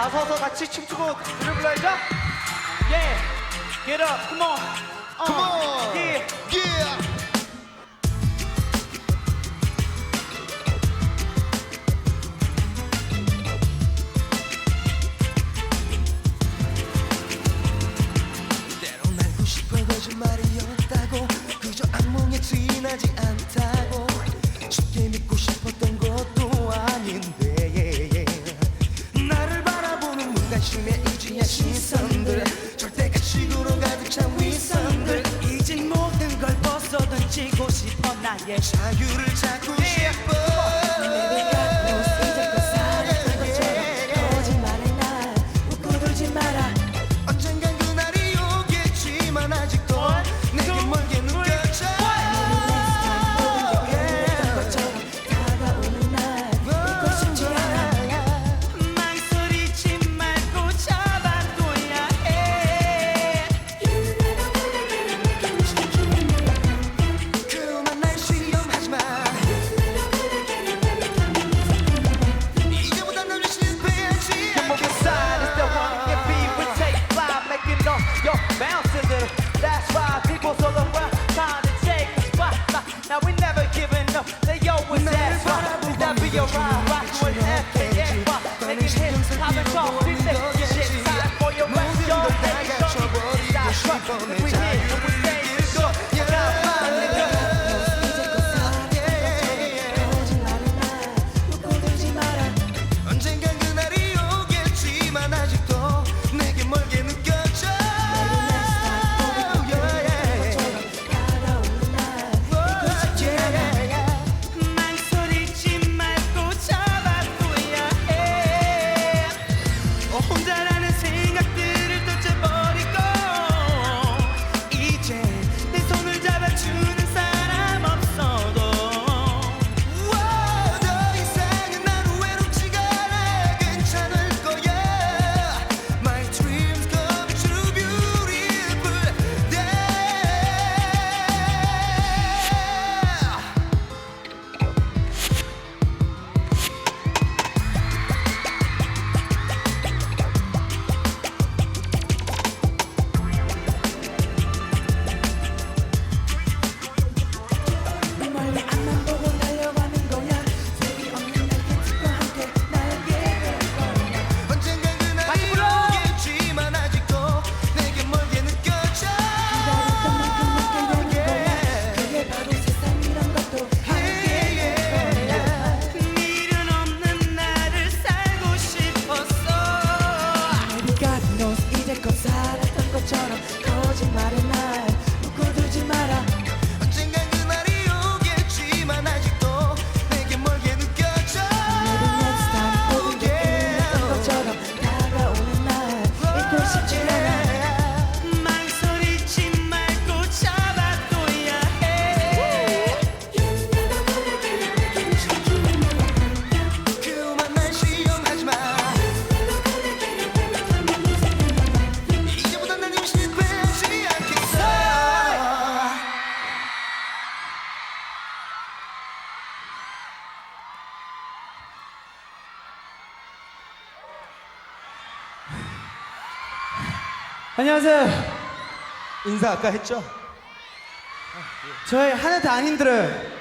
다 서서 같이 춤추고 드리블 하자. 예, get up, come on, 어, Come on. 예. Yeah. 때론 알고 싶어 거짓말이었다고 그저 악몽에 지나지 않다고 쉽게 믿고 싶었던 자유를 찾고 If we 거짓말은 날 안녕하세요. 인사 아까 했죠? 저희 하나도 안 힘들어요.